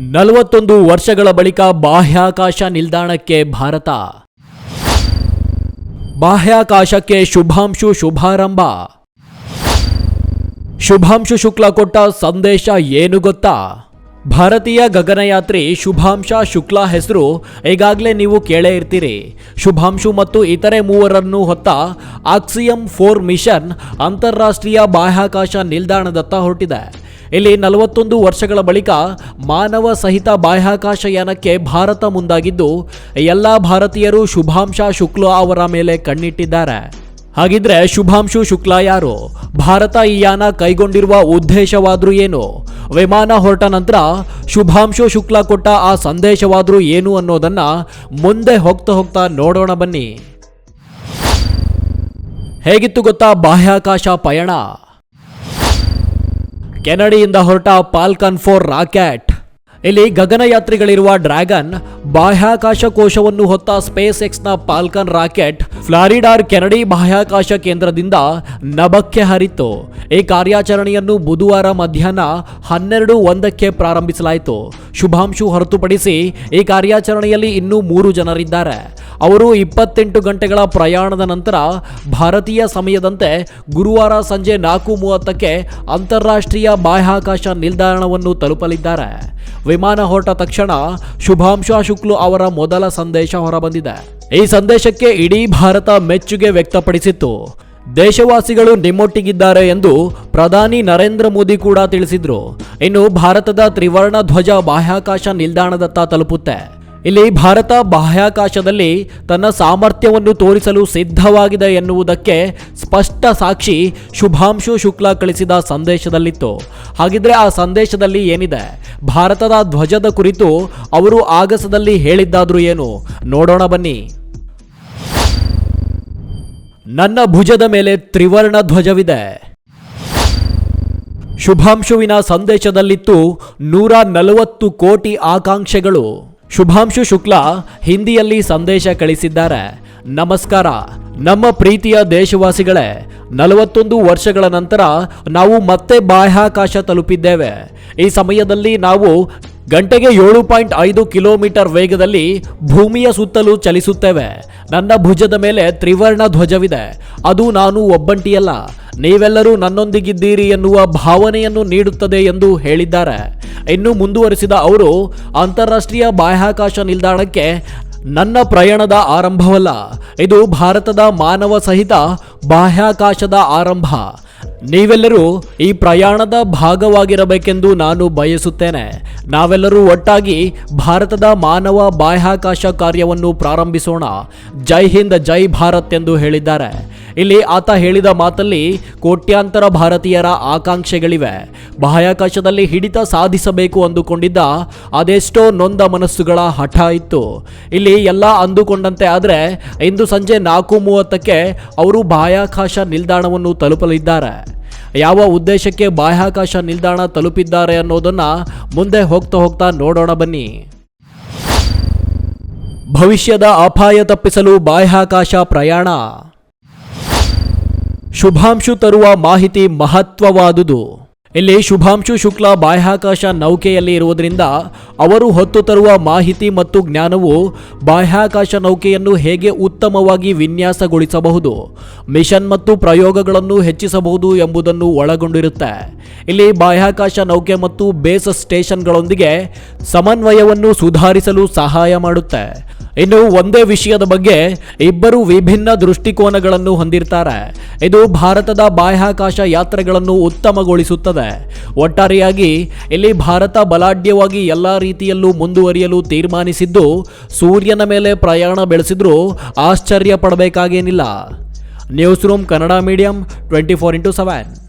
ನಲವತ್ತೊಂದು ವರ್ಷಗಳ ಬಳಿಕ ಬಾಹ್ಯಾಕಾಶ ನಿಲ್ದಾಣಕ್ಕೆ ಭಾರತ. ಬಾಹ್ಯಾಕಾಶಕ್ಕೆ ಶುಭಾಂಶು ಶುಭಾರಂಭ. ಶುಭಾಂಶು ಶುಕ್ಲ ಕೊಟ್ಟ ಸಂದೇಶ ಏನು ಗೊತ್ತಾ? ಭಾರತೀಯ ಗಗನಯಾತ್ರಿ ಶುಭಾಂಶ ಶುಕ್ಲಾ ಹೆಸರು ಈಗಾಗಲೇ ನೀವು ಕೇಳೇ ಇರ್ತೀರಿ. ಶುಭಾಂಶು ಮತ್ತು ಇತರೆ ಮೂವರನ್ನು ಹೊತ್ತ ಆಕ್ಸಿಯಂ ಫೋರ್ ಮಿಷನ್ ಅಂತಾರಾಷ್ಟ್ರೀಯ ಬಾಹ್ಯಾಕಾಶ ನಿಲ್ದಾಣದತ್ತ ಹೊರಟಿದೆ. ಇಲ್ಲಿ ನಲವತ್ತೊಂದು ವರ್ಷಗಳ ಬಳಿಕ ಮಾನವ ಸಹಿತ ಬಾಹ್ಯಾಕಾಶ ಯಾನಕ್ಕೆ ಭಾರತ ಮುಂದಾಗಿದ್ದು, ಎಲ್ಲ ಭಾರತೀಯರು ಶುಭಾಂಶ ಶುಕ್ಲಾ ಅವರ ಮೇಲೆ ಕಣ್ಣಿಟ್ಟಿದ್ದಾರೆ. ಹಾಗಿದ್ರೆ ಶುಭಾಂಶು ಶುಕ್ಲಾ ಯಾರು? ಭಾರತ ಈ ಯಾನ ಕೈಗೊಂಡಿರುವ ಉದ್ದೇಶವಾದ್ರೂ ಏನು? ವಿಮಾನ ಹೊರಟ ನಂತರ ಶುಭಾಂಶು ಶುಕ್ಲಾ ಕೊಟ್ಟ ಆ ಸಂದೇಶವಾದ್ರೂ ಏನು ಅನ್ನೋದನ್ನ ಮುಂದೆ ಹೋಗ್ತಾ ಹೋಗ್ತಾ ನೋಡೋಣ ಬನ್ನಿ. ಹೇಗಿತ್ತು ಗೊತ್ತಾ ಬಾಹ್ಯಾಕಾಶ ಪಯಣ? ಕೆನಡಿಯಿಂದ ಹೊರಟ ಪಾಲ್ಕನ್ ಫೋರ್ ರಾಕೆಟ್. ಇಲ್ಲಿ ಗಗನಯಾತ್ರಿಗಳಿರುವ ಡ್ರ್ಯಾಗನ್ ಬಾಹ್ಯಾಕಾಶ ಕೋಶವನ್ನು ಹೊತ್ತ ಸ್ಪೇಸ್ ಎಕ್ಸ್ನ ಪಾಲ್ಕನ್ ರಾಕೆಟ್ ಫ್ಲಾರಿಡಾರ್ ಕೆನಡಿ ಬಾಹ್ಯಾಕಾಶ ಕೇಂದ್ರದಿಂದ ನಭಕ್ಕೆ ಹರಿತು. ಈ ಕಾರ್ಯಾಚರಣೆಯನ್ನು ಬುಧವಾರ ಮಧ್ಯಾಹ್ನ ಹನ್ನೆರಡು ಒಂದಕ್ಕೆ ಪ್ರಾರಂಭಿಸಲಾಯಿತು. ಶುಭಾಂಶು ಹೊರತುಪಡಿಸಿ ಈ ಕಾರ್ಯಾಚರಣೆಯಲ್ಲಿ ಇನ್ನೂ ಮೂರು ಜನರಿದ್ದಾರೆ. ಅವರು ಇಪ್ಪತ್ತೆಂಟು ಗಂಟೆಗಳ ಪ್ರಯಾಣದ ನಂತರ ಭಾರತೀಯ ಸಮಯದಂತೆ ಗುರುವಾರ ಸಂಜೆ ನಾಲ್ಕು ಮೂವತ್ತಕ್ಕೆ ಅಂತಾರಾಷ್ಟ್ರೀಯ ಬಾಹ್ಯಾಕಾಶ ನಿಲ್ದಾಣವನ್ನು ತಲುಪಲಿದ್ದಾರೆ. ವಿಮಾನ ಹೊರಟ ತಕ್ಷಣ ಶುಭಾಂಶ ಶುಕ್ಲು ಅವರ ಮೊದಲ ಸಂದೇಶ ಹೊರಬಂದಿದೆ. ಈ ಸಂದೇಶಕ್ಕೆ ಇಡೀ ಭಾರತ ಮೆಚ್ಚುಗೆ ವ್ಯಕ್ತಪಡಿಸಿತ್ತು. ದೇಶವಾಸಿಗಳು ನಿಮ್ಮೊಟ್ಟಿಗಿದ್ದಾರೆ ಎಂದು ಪ್ರಧಾನಿ ನರೇಂದ್ರ ಮೋದಿ ಕೂಡ ತಿಳಿಸಿದ್ರು. ಇನ್ನು ಭಾರತದ ತ್ರಿವರ್ಣ ಧ್ವಜ ಬಾಹ್ಯಾಕಾಶ ನಿಲ್ದಾಣದತ್ತ ತಲುಪುತ್ತೆ. ಇಲ್ಲಿ ಭಾರತ ಬಾಹ್ಯಾಕಾಶದಲ್ಲಿ ತನ್ನ ಸಾಮರ್ಥ್ಯವನ್ನು ತೋರಿಸಲು ಸಿದ್ಧವಾಗಿದೆ ಎನ್ನುವುದಕ್ಕೆ ಸ್ಪಷ್ಟ ಸಾಕ್ಷಿ ಶುಭಾಂಶು ಶುಕ್ಲಾ ಕಳಿಸಿದ ಸಂದೇಶದಲ್ಲಿತ್ತು. ಹಾಗಿದ್ರೆ ಆ ಸಂದೇಶದಲ್ಲಿ ಏನಿದೆ? ಭಾರತದ ಧ್ವಜದ ಕುರಿತು ಅವರು ಆಗಸದಲ್ಲಿ ಹೇಳಿದ್ದಾದ್ರೂ ಏನು? ನೋಡೋಣ ಬನ್ನಿ. ನನ್ನ ಭುಜದ ಮೇಲೆ ತ್ರಿವರ್ಣ ಧ್ವಜವಿದೆ. ಶುಭಾಂಶುವಿನ ಸಂದೇಶದಲ್ಲಿತ್ತು ನೂರ ನಲವತ್ತು ಕೋಟಿ ಆಕಾಂಕ್ಷೆಗಳು. ಶುಭಾಂಶು ಶುಕ್ಲಾ ಹಿಂದಿಯಲ್ಲಿ ಸಂದೇಶ ಕಳಿಸಿದ್ದಾರೆ. ನಮಸ್ಕಾರ. ನಮ್ಮ ಪ್ರೀತಿಯ ದೇಶವಾಸಿಗಳೇ, ನಲವತ್ತೊಂದು ವರ್ಷಗಳ ನಂತರ ನಾವು ಮತ್ತೆ ಬಾಹ್ಯಾಕಾಶ ತಲುಪಿದ್ದೇವೆ. ಈ ಸಮಯದಲ್ಲಿ ನಾವು ಗಂಟೆಗೆ ಏಳು ಪಾಯಿಂಟ್ ಐದು ಕಿಲೋಮೀಟರ್ ವೇಗದಲ್ಲಿ ಭೂಮಿಯ ಸುತ್ತಲೂ ಚಲಿಸುತ್ತೇವೆ. ನನ್ನ ಭುಜದ ಮೇಲೆ ತ್ರಿವರ್ಣ ಧ್ವಜವಿದೆ. ಅದು ನಾನು ಒಬ್ಬಂಟಿಯಲ್ಲ. ನೀವೆಲ್ಲರೂ ನನ್ನೊಂದಿಗಿದ್ದೀರಿ ಎನ್ನುವ ಭಾವನೆಯನ್ನು ನೀಡುತ್ತದೆ ಎಂದು ಹೇಳಿದ್ದಾರೆ. ಇನ್ನು ಮುಂದುವರಿಸಿದ ಅವರು, ಅಂತಾರಾಷ್ಟ್ರೀಯ ಬಾಹ್ಯಾಕಾಶ ನಿಲ್ದಾಣಕ್ಕೆ ನನ್ನ ಪ್ರಯಾಣದ ಆರಂಭವಲ್ಲ. ಇದು ಭಾರತದ ಮಾನವ ಸಹಿತ ಬಾಹ್ಯಾಕಾಶದ ಆರಂಭ. ನೀವೆಲ್ಲರೂ ಈ ಪ್ರಯಾಣದ ಭಾಗವಾಗಿರಬೇಕೆಂದು ನಾನು ಬಯಸುತ್ತೇನೆ. ನಾವೆಲ್ಲರೂ ಒಟ್ಟಾಗಿ ಭಾರತದ ಮಾನವ ಬಾಹ್ಯಾಕಾಶ ಕಾರ್ಯವನ್ನು ಪ್ರಾರಂಭಿಸೋಣ. ಜೈ ಹಿಂದ್, ಜೈ ಭಾರತ್ ಎಂದು ಹೇಳಿದ್ದಾರೆ. ಇಲ್ಲಿ ಆತ ಹೇಳಿದ ಮಾತಲ್ಲಿ ಕೋಟ್ಯಾಂತರ ಭಾರತೀಯರ ಆಕಾಂಕ್ಷೆಗಳಿವೆ. ಬಾಹ್ಯಾಕಾಶದಲ್ಲಿ ಹಿಡಿತ ಸಾಧಿಸಬೇಕು ಅಂದುಕೊಂಡಿದ್ದ ಅದೆಷ್ಟೋ ನೊಂದ ಮನಸ್ಸುಗಳ ಹಠ ಇತ್ತು. ಇಲ್ಲಿ ಎಲ್ಲ ಅಂದುಕೊಂಡಂತೆ ಆದರೆ ಇಂದು ಸಂಜೆ ನಾಲ್ಕು ಮೂವತ್ತಕ್ಕೆ ಅವರು ಬಾಹ್ಯಾಕಾಶ ನಿಲ್ದಾಣವನ್ನು ತಲುಪಲಿದ್ದಾರೆ. ಯಾವ ಉದ್ದೇಶಕ್ಕೆ ಬಾಹ್ಯಾಕಾಶ ನಿಲ್ದಾಣ ತಲುಪಿದ್ದಾರೆ ಅನ್ನೋದನ್ನು ಮುಂದೆ ಹೋಗ್ತಾ ಹೋಗ್ತಾ ನೋಡೋಣ ಬನ್ನಿ. ಭವಿಷ್ಯದ ಅಪಾಯ ತಪ್ಪಿಸಲು ಬಾಹ್ಯಾಕಾಶ ಪ್ರಯಾಣ. ಶುಭಾಂಶು ತರುವ ಮಾಹಿತಿ ಮಹತ್ವವಾದುದು. ಇಲ್ಲಿ ಶುಭಾಂಶು ಶುಕ್ಲ ಬಾಹ್ಯಾಕಾಶ ನೌಕೆಯಲ್ಲಿ ಇರುವುದರಿಂದ ಅವರು ಹೊತ್ತು ತರುವ ಮಾಹಿತಿ ಮತ್ತು ಜ್ಞಾನವು ಬಾಹ್ಯಾಕಾಶ ನೌಕೆಯನ್ನು ಹೇಗೆ ಉತ್ತಮವಾಗಿ ವಿನ್ಯಾಸಗೊಳಿಸಬಹುದು, ಮಿಷನ್ ಮತ್ತು ಪ್ರಯೋಗಗಳನ್ನು ಹೆಚ್ಚಿಸಬಹುದು ಎಂಬುದನ್ನು ಒಳಗೊಂಡಿರುತ್ತೆ. ಇಲ್ಲಿ ಬಾಹ್ಯಾಕಾಶ ನೌಕೆ ಮತ್ತು ಬೇಸ್ ಸ್ಟೇಷನ್ಗಳೊಂದಿಗೆ ಸಮನ್ವಯವನ್ನು ಸುಧಾರಿಸಲು ಸಹಾಯ ಮಾಡುತ್ತೆ. ಇನ್ನು ಒಂದೇ ವಿಷಯದ ಬಗ್ಗೆ ಇಬ್ಬರು ವಿಭಿನ್ನ ದೃಷ್ಟಿಕೋನಗಳನ್ನು ಹೊಂದಿರ್ತಾರೆ. ಇದು ಭಾರತದ ಬಾಹ್ಯಾಕಾಶ ಯಾತ್ರೆಗಳನ್ನು ಉತ್ತಮಗೊಳಿಸುತ್ತದೆ. ಒಟ್ಟಾರೆಯಾಗಿ ಇಲ್ಲಿ ಭಾರತ ಬಲಾಢ್ಯವಾಗಿ ಎಲ್ಲ ರೀತಿಯಲ್ಲೂ ಮುಂದುವರಿಯಲು ತೀರ್ಮಾನಿಸಿದ್ದು, ಸೂರ್ಯನ ಮೇಲೆ ಪ್ರಯಾಣ ಬೆಳೆಸಿದ್ರೂ ಆಶ್ಚರ್ಯ ಪಡಬೇಕಾಗೇನಿಲ್ಲ news room Kannada medium, twenty four into seven.